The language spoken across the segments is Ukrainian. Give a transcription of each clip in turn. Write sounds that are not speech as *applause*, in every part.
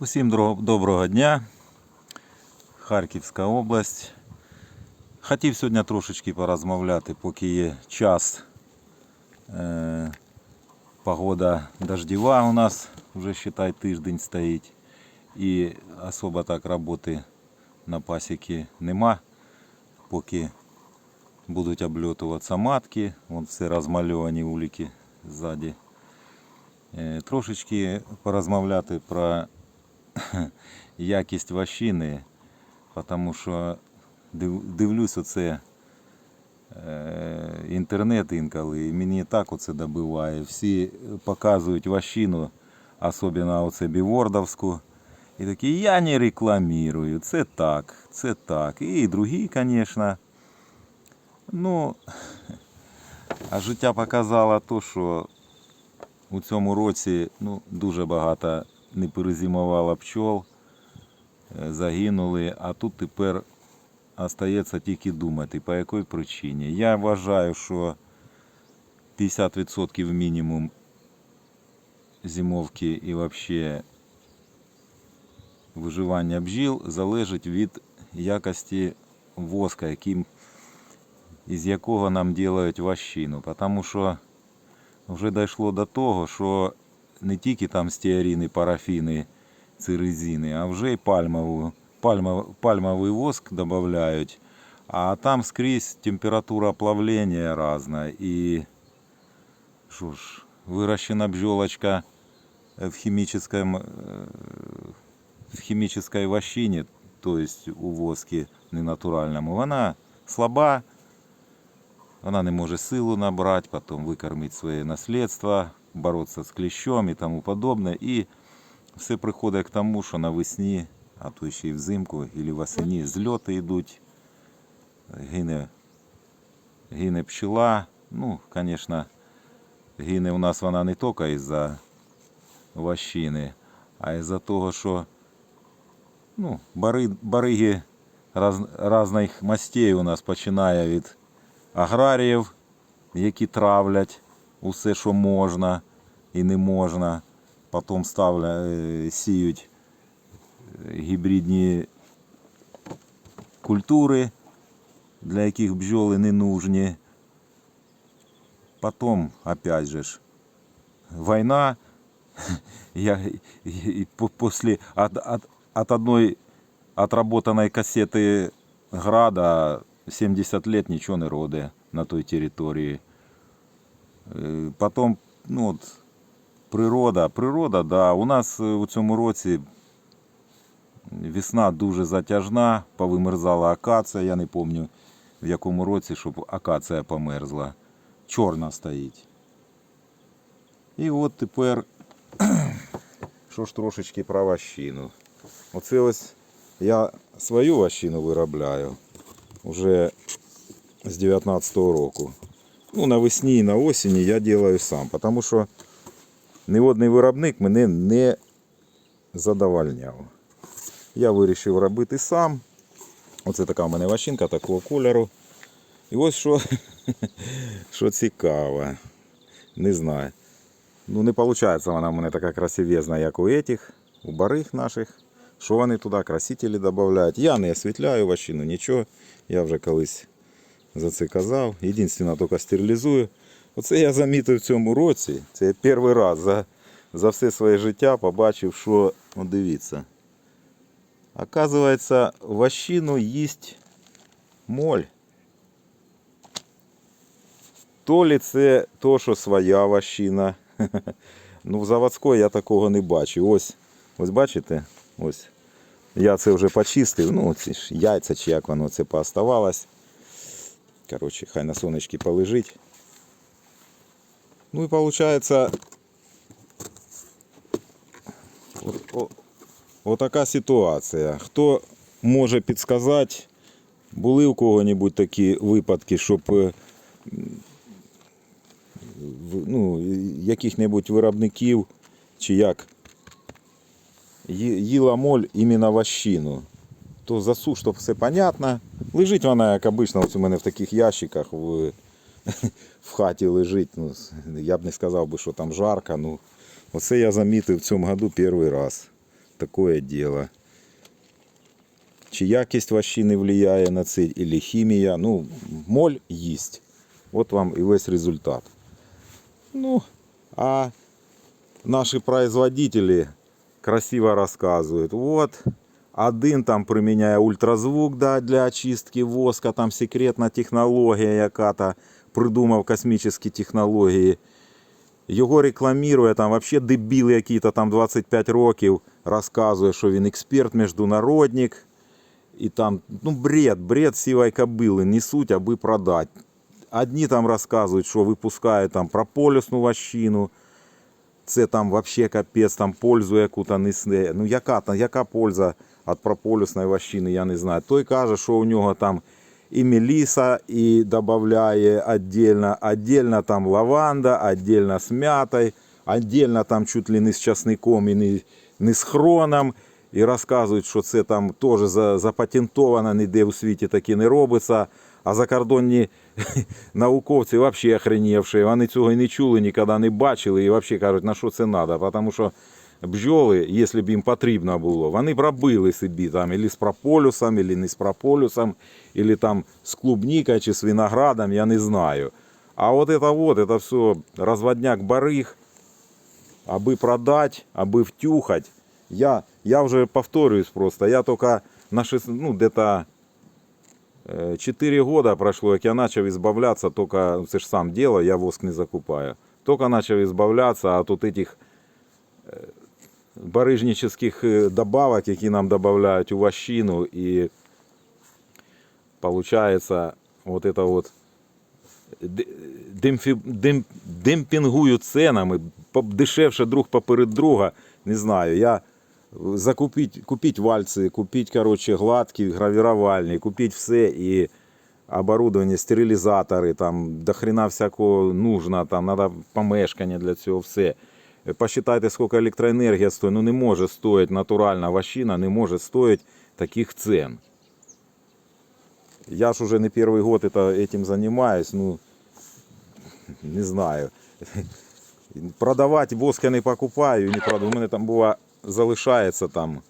Усім доброго дня. Харківська область. Хотів сьогодні трошечки порозмовляти, поки є час. Е, погода дождєва у нас вже считай тиждень стоїть. І особо так роботи на пасіки нема. Поки будуть обльотуватися матки, вон все розмальовані уліки ззаді. Е, Трошечки порозмовляти про якість ващини, тому що дивлюсь оце е, інтернет інколи, і мені так оце добиває. Всі показують ващину, особливо оце бівордовську. І такі, я не рекламірую, це так, це так. І другі, звісно. Ну, а життя показало то, що у цьому році ну, дуже багато не перезимувало пчол, е, загинули, а тут тепер остається тільки думати, по якій причині. Я вважаю, що 50% мінімум зимовки і взагалі виживання бджіл залежить від якості воска, яким, із якого нам роблять ващину. Тому що вже дійшло до того, що не тільки там стеаріни, парафіни, циризини, а вже й пальмову, пальмов, пальмовий воск додають. А там скрізь температура плавлення різна. І що ж, вирощена бджолочка в хімічному, в хімічній вощині, тобто у воскі ненатуральному, вона слаба, вона не може силу набрати, потім викормити своє наслідство, Боротися з кліщом і тому подобне. І все приходить к тому, що навесні, а то ще й взимку, або восені зльоти йдуть, гине, гине пчела. Ну, звісно, гине у нас вона не тільки із-за вощини, а із-за того, що ну, бари, бариги раз, різних мастей у нас починає від аграріїв, які травлять усе, що можна і не можна. Потім ставлять, е, сіють е, гібридні культури, для яких бджоли не нужні. Потім, опять же, ж, війна. *laughs* Я и- и по- после от, от, от одной отработанной кассеты града 70 лет ничего не роде на той території. Е, Потім, ну от, природа, природа, да. У нас е, у цьому році весна дуже затяжна, повимерзала акація, я не пам'ятаю в якому році, щоб акація померзла. Чорна стоїть. І от тепер, *clears throat* що ж трошечки про ващину. Оце ось я свою ващину виробляю вже з 19-го року. Ну, навесні і на осені я делаю сам, тому що ні одний виробник мене не задовольняв. Я вирішив робити сам. Оце така в мене ващинка такого кольору. І ось що, *laughs* що цікаво. Не знаю. Ну, не виходить вона в мене така красивезна, як у этих, у барих наших. Що вони туди красителі додають. Я не освітляю ващину, нічого. Я вже колись за це казав. Єдине, тільки стерилізую. Оце я замітив в цьому році. Це я перший раз за, за все своє життя побачив, що, от дивіться. Оказується, ващину їсть моль. То лі це то, що своя ващина. *laughs* Ну, в заводської я такого не бачу. Ось, ось бачите? Ось. Я це вже почистив. Ну, ці ж яйця чи як воно це пооставалось. Коротше, хай на сонечки полежить. Ну і виходить, отака ситуація. Хто може підказати, були у кого-небудь такі випадки, щоб е, ну, яких-небудь виробників чи як їла моль іменно ващину. То засуш, то все понятно. Лежить вона, як обично, ось у мене в таких ящиках в, *laughs* в хаті лежить. Ну, с- я б не сказав би, що там жарко. Ну, оце я замітив в цьому году перший раз. такое дело. Чи якість вощини влияє на це, или хімія. Ну, моль їсть. От вам і весь результат. Ну, а наши производители красиво рассказывают. Вот, Один там применяє ультразвук да, для очистки воска, там секретна технологія яка-то, придумав космічні технології. Його рекламує там вообще дебіл який-то там 25 років, розказує, що він експерт, міжнародник. І там, ну, бред, бред сівої кобили несуть, аби продати. Одні там розказують, що випускають там прополісну вощину, це там вообще капець, там пользу яку-то несе. Ну яка, та- яка польза від прополісної вощини, я не знаю. Той каже, що у нього там і меліса, і додає отдельно, отдельно там лаванда, отдельно з м'ятою, отдельно там чуть ли не з часником і не, не з хроном. І розказують, що це там теж за- запатентовано, ніде у світі таке не робиться. А закордонні *laughs* науковці взагалі охренівші, вони цього і не чули, ніколи не бачили і взагалі кажуть, на що це треба. Тому що бджоли, якщо б їм потрібно було, вони б робили собі там ілі з прополюсом, ілі не з прополюсом, ілі там з клубникою чи з виноградом, я не знаю. А от це вот, это все розводняк бариг, аби продати, аби втюхати. Я, я вже повторююсь просто, я тільки на шест... ну, где-то 4 года прошло, як я почав избавляться, только, це ж сам дело, я воск не закупаю. Только начал избавляться от вот этих э, барыжнических э, добавок, які нам додають у вощину, і получается вот это вот д- демфі, дем, демпінгують ценами, по- дешевше друг поперед друга, не знаю. Я закупить, купить вальці, купить, короче, гладкі, гравірувальні, купить все і оборудование, стерилізатори, там, до хрена всякого нужно, там, надо помешкання для цього, все. Е, Посчитайте, сколько електроенергія стоїть. Ну не може стоїть натуральна вощина, не може стоїть таких цен. Я ж уже не первый год это, этим занимаюсь, ну, *laughs* не знаю. *laughs* Продавати воск я не покупаю, не продаю. У мене там бува залишається там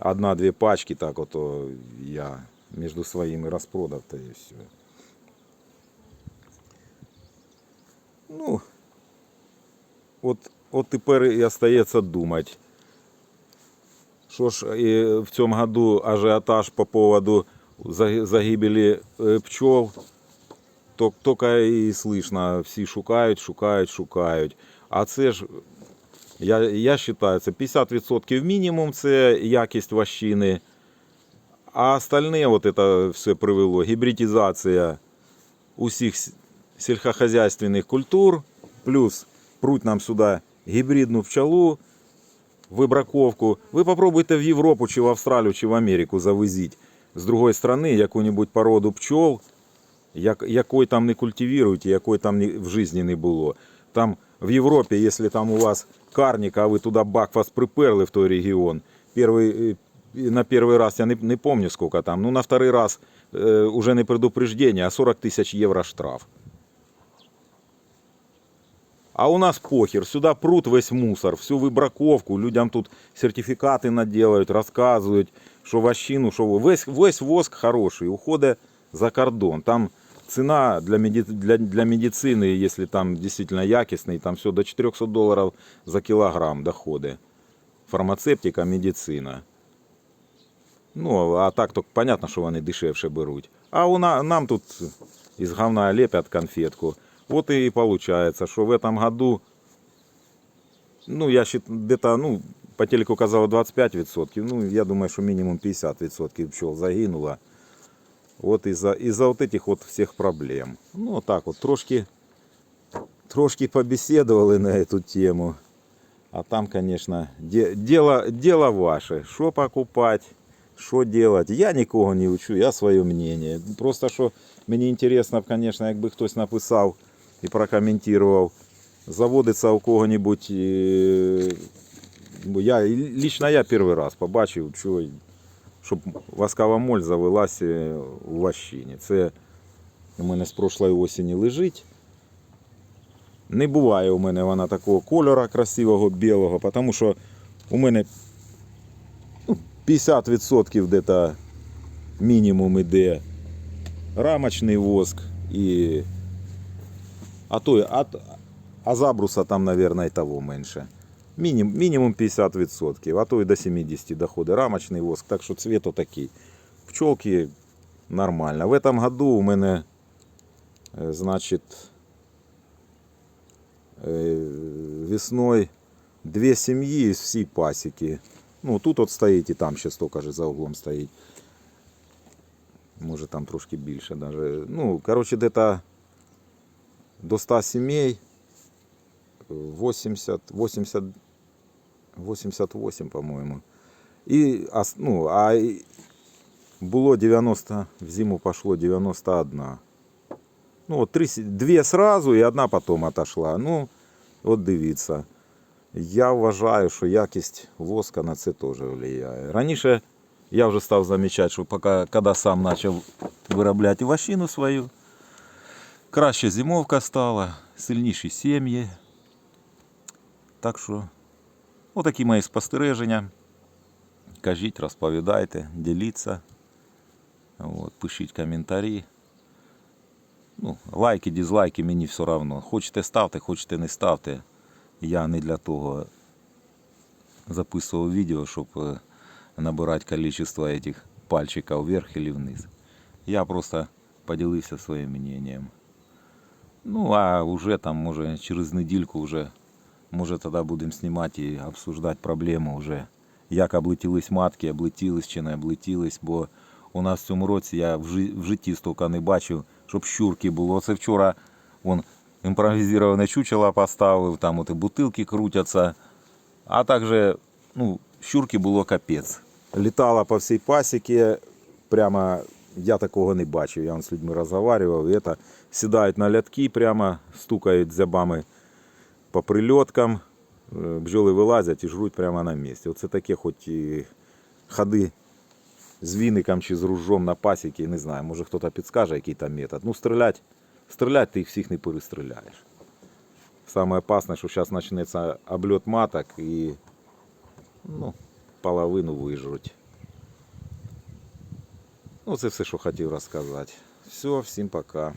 одна-дві пачки, так ото я між своїми розпродав та і все. Ну, от, от тепер і остається думати. Що ж і в цьому году ажіотаж по поводу загибелі е, пчол. То- Тільки і слышно, всі шукають, шукають, шукають. А це ж, я, я вважаю, це 50% мінімум це якість вощини. А остальне вот это все привело, гібридизація усіх сільськохозяйственних культур, плюс пруть нам сюди гібридну пчелу, вибраковку. Ви попробуйте в Європу, чи в Австралію, чи в Америку завезіть з другої сторони яку-небудь породу пчол, як, там не культивують, якої там в житті не було. Там в Європі, якщо там у вас карник, а ви туди бак вас приперли в той регіон, перший, е, на перший раз я не, не пам'ятаю скільки там, ну на второй раз е, уже не предупреждение, а 40 тисяч євро штраф. А у нас похер, сюда прут весь мусор, всю вибраковку, людям тут сертифікати наделают, розказують, що вощину, що весь, весь воск хороший, уходить за кордон. Там ціна для, меди, для, для медицини, якщо там дійсно якісний, там все до 400 доларів за кілограм доходить. Фармацевтика, медицина. Ну, а так то понятно, що вони дешевше беруть. А у на, нам тут із говна лепят конфетку. Вот и получается, что в этом году, ну, я считаю, где-то, ну, по телеку казало 25%, ну, я думаю, что минимум 50% пчел загинуло. Вот из-за из-за вот этих вот всех проблем. Ну, вот так вот, трошки, трошки побеседовали на эту тему. А там, конечно, де- дело, дело ваше. Что покупать, що делать. Я нікого не учу, я своє мнение. Просто що мені інтересно, конечно, якби хтось написав І прокоментував. Заводиться у кого-нибудь. е, Я, лично я перший раз побачив, що, щоб воскова моль завелася у вощині. Це у мене з прошлої осені лежить. Не буває у мене вона такого кольору красивого білого, тому що у мене 50% где-то мінімум іде рамочний воск і. А то а, а забруса там, наверное, і того менше. Мінім, мінімум 50%, а то і до 70 доходить рамочний воск, так що цвіт отакий. Пчелки нормально. В этом году у мене, е, значить, е, весною дві сім'ї з всій пасіки. Ну, тут от стоїть і там ще столько же за углом стоїть. Може там трошки більше даже. Ну, короче, где-то до 100 сімей 80, 80, 88, по-моєму. І, а, с- ну, а і було 90, в зиму пошло 91. Ну, от три, сі- дві сразу і одна потім отошла. Ну, от дивіться. Я вважаю, що якість воска на це теж впливає. Раніше я вже став замічати, що поки, коли сам почав виробляти вощину свою, краще зимовка стала, сильніші сім'ї. Так що, отакі мої спостереження. Кажіть, розповідайте, діліться. От, пишіть коментарі. Ну, лайки, дизлайки мені все одно. Хочете ставте, хочете не ставте. Я не для того записував відео, щоб е, набирати количество этих пальчиків вверх или вниз. Я просто поділився своїм мнением. Ну, а уже там, може, через недільку вже, може, тоді будемо знімати і обсуждати проблему вже. Як облетілись матки, облетілись чи не облетілись, бо у нас в цьому році я в, жи- в житті стільки не бачив, щоб щурки було. Це вчора вон, імпровізоване чучело поставив, там от і бутилки крутяться. А також, ну, щурки було капець. Літала по всій пасіці, прямо я такого не бачив. Я з людьми розмовляв, і це сідають на лятки, прямо стукають зубами по прильоткам, е, бджоли вилазять і жруть прямо на місці. Оце таке хоч і ходи з віником чи з ружом на пасіки, не знаю, може хтось підскаже, який там метод. Ну, стріляти, стріляти ти їх всіх не перестріляєш. Саме опасне, що зараз почнеться обльот маток і ну, половину вижруть. Ну, це все, що хотів розказати. Все, всім пока.